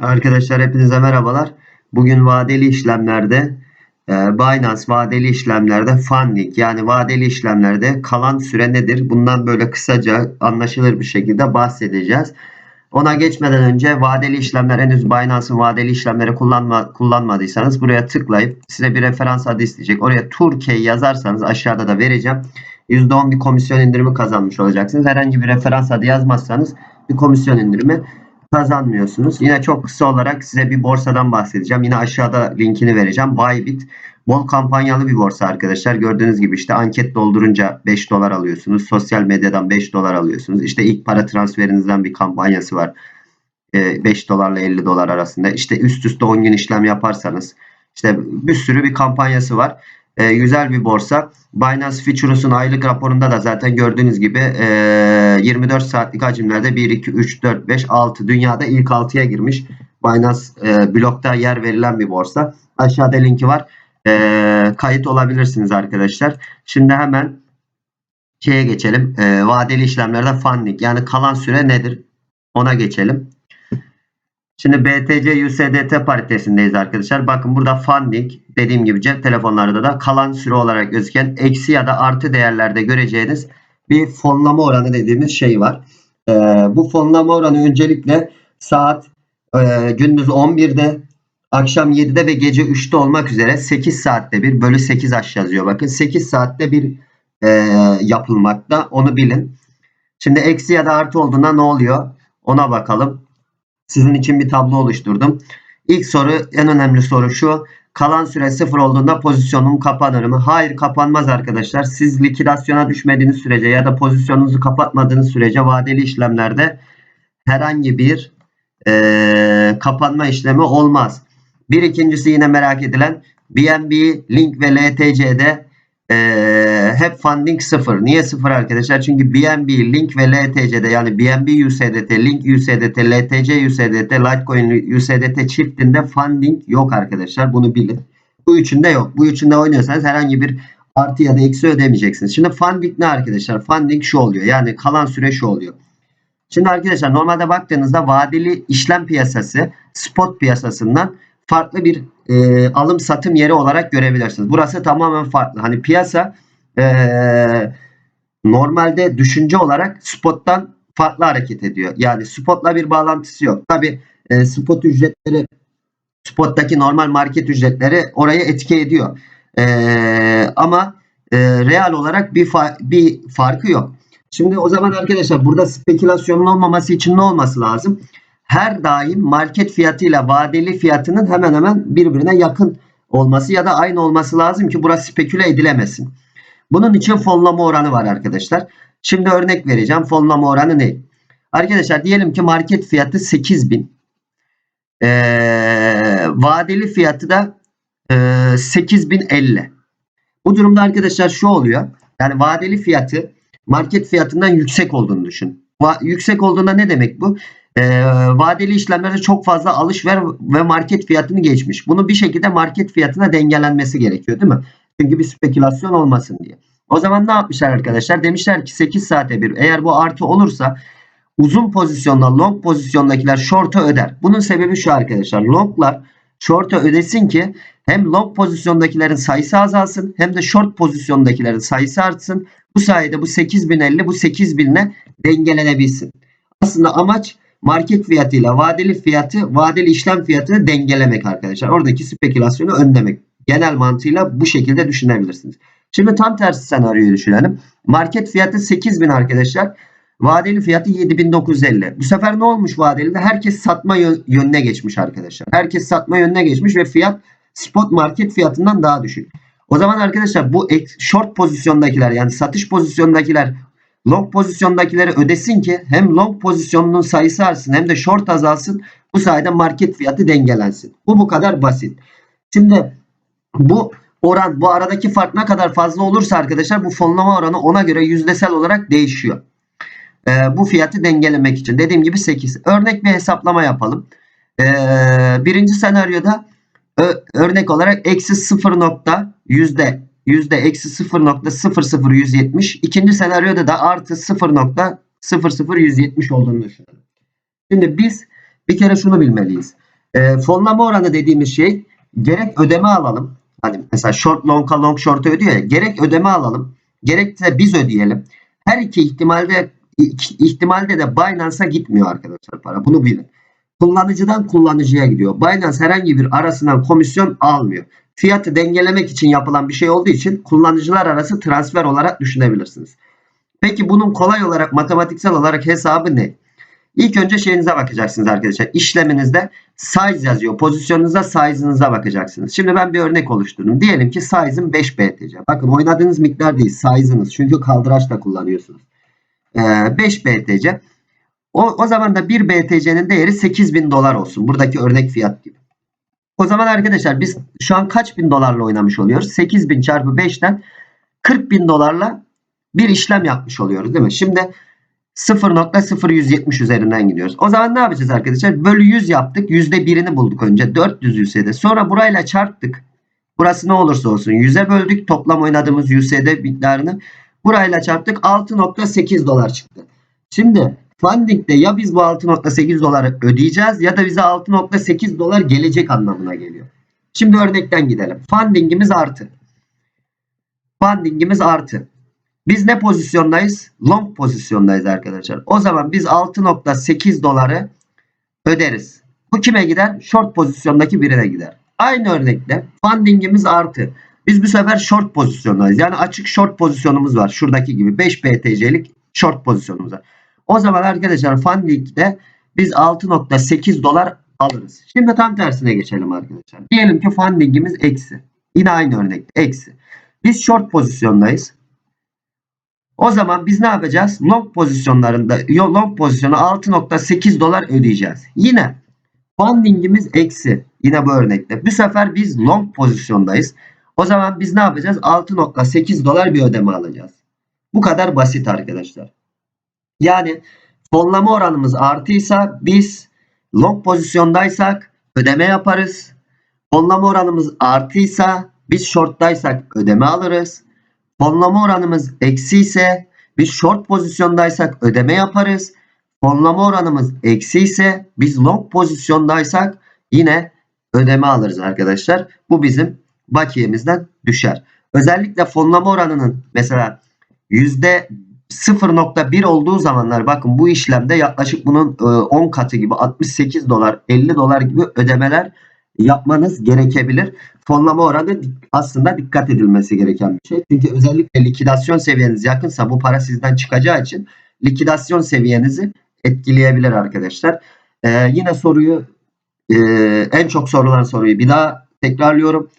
Arkadaşlar hepinize merhabalar. Bugün vadeli işlemlerde e, Binance vadeli işlemlerde funding yani vadeli işlemlerde kalan süre nedir? Bundan böyle kısaca anlaşılır bir şekilde bahsedeceğiz. Ona geçmeden önce vadeli işlemler henüz Binance'ın vadeli işlemleri kullanma, kullanmadıysanız buraya tıklayıp size bir referans adı isteyecek. Oraya Türkiye yazarsanız aşağıda da vereceğim. %10 bir komisyon indirimi kazanmış olacaksınız. Herhangi bir referans adı yazmazsanız bir komisyon indirimi kazanmıyorsunuz. Yine çok kısa olarak size bir borsadan bahsedeceğim. Yine aşağıda linkini vereceğim. Bybit bol kampanyalı bir borsa arkadaşlar. Gördüğünüz gibi işte anket doldurunca 5 dolar alıyorsunuz. Sosyal medyadan 5 dolar alıyorsunuz. İşte ilk para transferinizden bir kampanyası var. 5 dolarla 50 dolar arasında. İşte üst üste 10 gün işlem yaparsanız işte bir sürü bir kampanyası var. E, güzel bir borsa. Binance Futures'un aylık raporunda da zaten gördüğünüz gibi e, 24 saatlik hacimlerde 1, 2, 3, 4, 5, 6 dünyada ilk 6'ya girmiş. Binance e, blokta yer verilen bir borsa. Aşağıda linki var. E, kayıt olabilirsiniz arkadaşlar. Şimdi hemen şeye geçelim. E, vadeli işlemlerde funding yani kalan süre nedir? Ona geçelim. Şimdi BTC USDT paritesindeyiz arkadaşlar. Bakın burada funding dediğim gibi cep telefonlarda da kalan süre olarak gözüken eksi ya da artı değerlerde göreceğiniz bir fonlama oranı dediğimiz şey var. Ee, bu fonlama oranı öncelikle saat e, gündüz 11'de akşam 7'de ve gece 3'te olmak üzere 8 saatte bir bölü 8 aş yazıyor. Bakın 8 saatte bir e, yapılmakta. Onu bilin. Şimdi eksi ya da artı olduğunda ne oluyor? Ona bakalım. Sizin için bir tablo oluşturdum. İlk soru en önemli soru şu. Kalan süre sıfır olduğunda pozisyonum kapanır mı? Hayır kapanmaz arkadaşlar. Siz likidasyona düşmediğiniz sürece ya da pozisyonunuzu kapatmadığınız sürece vadeli işlemlerde herhangi bir e, kapanma işlemi olmaz. Bir ikincisi yine merak edilen BNB, Link ve LTC'de ee, hep funding sıfır. Niye sıfır arkadaşlar? Çünkü BNB, Link ve LTC'de yani BNB USDT, Link USDT, LTC USDT, Litecoin USDT çiftinde funding yok arkadaşlar. Bunu bilin. Bu üçünde yok. Bu üçünde oynuyorsanız herhangi bir artı ya da eksi ödemeyeceksiniz. Şimdi funding ne arkadaşlar? Funding şu oluyor. Yani kalan süre şu oluyor. Şimdi arkadaşlar normalde baktığınızda vadeli işlem piyasası spot piyasasından farklı bir e, alım satım yeri olarak görebilirsiniz. Burası tamamen farklı. Hani piyasa e, normalde düşünce olarak spottan farklı hareket ediyor. Yani spotla bir bağlantısı yok. Tabi e, spot ücretleri spottaki normal market ücretleri oraya etki ediyor. E, ama e, real olarak bir fa bir farkı yok. Şimdi o zaman arkadaşlar burada spekülasyonun olmaması için ne olması lazım? her daim market fiyatıyla vadeli fiyatının hemen hemen birbirine yakın olması ya da aynı olması lazım ki burası speküle edilemesin. Bunun için fonlama oranı var arkadaşlar. Şimdi örnek vereceğim. Fonlama oranı ne? Arkadaşlar diyelim ki market fiyatı 8000. Ee, vadeli fiyatı da e, 8050. Bu durumda arkadaşlar şu oluyor. Yani vadeli fiyatı market fiyatından yüksek olduğunu düşün. Va yüksek olduğunda ne demek bu? e, vadeli işlemlerde çok fazla alış ver ve market fiyatını geçmiş. Bunu bir şekilde market fiyatına dengelenmesi gerekiyor değil mi? Çünkü bir spekülasyon olmasın diye. O zaman ne yapmışlar arkadaşlar? Demişler ki 8 saate bir eğer bu artı olursa uzun pozisyonda long pozisyondakiler short'a öder. Bunun sebebi şu arkadaşlar. Long'lar short'a ödesin ki hem long pozisyondakilerin sayısı azalsın hem de short pozisyondakilerin sayısı artsın. Bu sayede bu 8050 bu 8000'le dengelenebilsin. Aslında amaç market fiyatıyla vadeli fiyatı, vadeli işlem fiyatını dengelemek arkadaşlar. Oradaki spekülasyonu önlemek. Genel mantığıyla bu şekilde düşünebilirsiniz. Şimdi tam tersi senaryoyu düşünelim. Market fiyatı 8000 arkadaşlar. Vadeli fiyatı 7950. Bu sefer ne olmuş vadelide? Herkes satma yönüne geçmiş arkadaşlar. Herkes satma yönüne geçmiş ve fiyat spot market fiyatından daha düşük. O zaman arkadaşlar bu short pozisyondakiler yani satış pozisyondakiler long pozisyondakileri ödesin ki hem long pozisyonunun sayısı artsın hem de short azalsın. Bu sayede market fiyatı dengelensin. Bu bu kadar basit. Şimdi bu oran bu aradaki fark ne kadar fazla olursa arkadaşlar bu fonlama oranı ona göre yüzdesel olarak değişiyor. Ee, bu fiyatı dengelemek için. Dediğim gibi 8. Örnek bir hesaplama yapalım. Ee, birinci senaryoda örnek olarak eksi 0 nokta yüzde yüzde eksi 0.00170. İkinci senaryoda da artı 0.00170 olduğunu düşünelim. Şimdi biz bir kere şunu bilmeliyiz. E, fonlama oranı dediğimiz şey gerek ödeme alalım. Hani mesela short long'a long short'a ödüyor ya. Gerek ödeme alalım. Gerekse biz ödeyelim. Her iki ihtimalde ihtimalde de Binance'a gitmiyor arkadaşlar para. Bunu bilin. Kullanıcıdan kullanıcıya gidiyor. Binance herhangi bir arasından komisyon almıyor. Fiyatı dengelemek için yapılan bir şey olduğu için kullanıcılar arası transfer olarak düşünebilirsiniz. Peki bunun kolay olarak matematiksel olarak hesabı ne? İlk önce şeyinize bakacaksınız arkadaşlar. İşleminizde size yazıyor. Pozisyonunuza size'ınıza bakacaksınız. Şimdi ben bir örnek oluşturdum. Diyelim ki size'ım 5 BTC. Bakın oynadığınız miktar değil size'ınız. Çünkü kaldıraçla kullanıyorsunuz. Ee, 5 BTC. O, o zaman da 1 BTC'nin değeri 8000 dolar olsun. Buradaki örnek fiyat gibi. O zaman arkadaşlar biz şu an kaç bin dolarla oynamış oluyoruz? 8000 çarpı 5'ten 40 bin dolarla bir işlem yapmış oluyoruz değil mi? Şimdi 0.0170 üzerinden gidiyoruz. O zaman ne yapacağız arkadaşlar? Bölü 100 yaptık. %1'ini bulduk önce. 400 USD. Sonra burayla çarptık. Burası ne olursa olsun 100'e böldük. Toplam oynadığımız USD miktarını. Burayla çarptık. 6.8 dolar çıktı. Şimdi funding'de ya biz bu 6.8 doları ödeyeceğiz ya da bize 6.8 dolar gelecek anlamına geliyor. Şimdi örnekten gidelim. Funding'imiz artı. Funding'imiz artı. Biz ne pozisyondayız? Long pozisyondayız arkadaşlar. O zaman biz 6.8 doları öderiz. Bu kime gider? Short pozisyondaki birine gider. Aynı örnekte fundingimiz artı. Biz bu sefer short pozisyondayız. Yani açık short pozisyonumuz var. Şuradaki gibi 5 BTC'lik short pozisyonumuz var. O zaman arkadaşlar fundingde biz 6.8 dolar alırız. Şimdi tam tersine geçelim arkadaşlar. Diyelim ki fundingimiz eksi. Yine aynı örnekte eksi. Biz short pozisyondayız. O zaman biz ne yapacağız? Long pozisyonlarında long pozisyonu 6.8 dolar ödeyeceğiz. Yine fundingimiz eksi. Yine bu örnekte. Bu sefer biz long pozisyondayız. O zaman biz ne yapacağız? 6.8 dolar bir ödeme alacağız. Bu kadar basit arkadaşlar. Yani fonlama oranımız artıysa biz long pozisyondaysak ödeme yaparız. Fonlama oranımız artıysa biz short'taysak ödeme alırız. Fonlama oranımız eksi ise biz short pozisyondaysak ödeme yaparız. Fonlama oranımız eksi ise biz long pozisyondaysak yine ödeme alırız arkadaşlar. Bu bizim bakiyemizden düşer. Özellikle fonlama oranının mesela yüzde 0.1 olduğu zamanlar bakın bu işlemde yaklaşık bunun 10 katı gibi 68 dolar 50 dolar gibi ödemeler yapmanız gerekebilir. Fonlama oranı aslında dikkat edilmesi gereken bir şey. Çünkü özellikle likidasyon seviyeniz yakınsa bu para sizden çıkacağı için likidasyon seviyenizi etkileyebilir arkadaşlar. Ee, yine soruyu e, en çok sorulan soruyu bir daha tekrarlıyorum.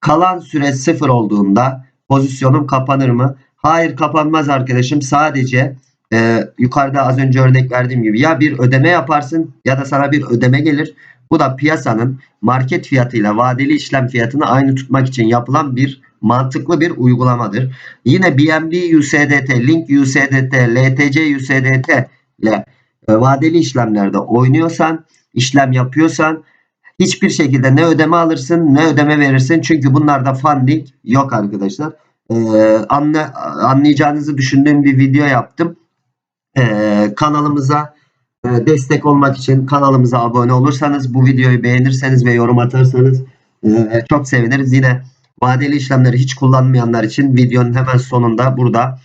Kalan süre sıfır olduğunda pozisyonum kapanır mı? Hayır kapanmaz arkadaşım. Sadece e, yukarıda az önce örnek verdiğim gibi ya bir ödeme yaparsın ya da sana bir ödeme gelir. Bu da piyasanın market fiyatıyla vadeli işlem fiyatını aynı tutmak için yapılan bir mantıklı bir uygulamadır. Yine BNB USDT, Link USDT, LTC USDT ile e, vadeli işlemlerde oynuyorsan, işlem yapıyorsan hiçbir şekilde ne ödeme alırsın ne ödeme verirsin. Çünkü bunlarda funding yok arkadaşlar. Ee, anla, anlayacağınızı düşündüğüm bir video yaptım. Ee, kanalımıza e, destek olmak için kanalımıza abone olursanız, bu videoyu beğenirseniz ve yorum atarsanız e, çok seviniriz. Yine vadeli işlemleri hiç kullanmayanlar için videonun hemen sonunda burada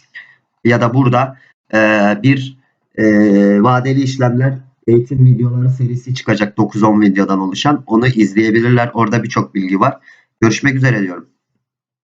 ya da burada e, bir vadeli işlemler eğitim videoları serisi çıkacak 9-10 videodan oluşan. Onu izleyebilirler. Orada birçok bilgi var. Görüşmek üzere diyorum.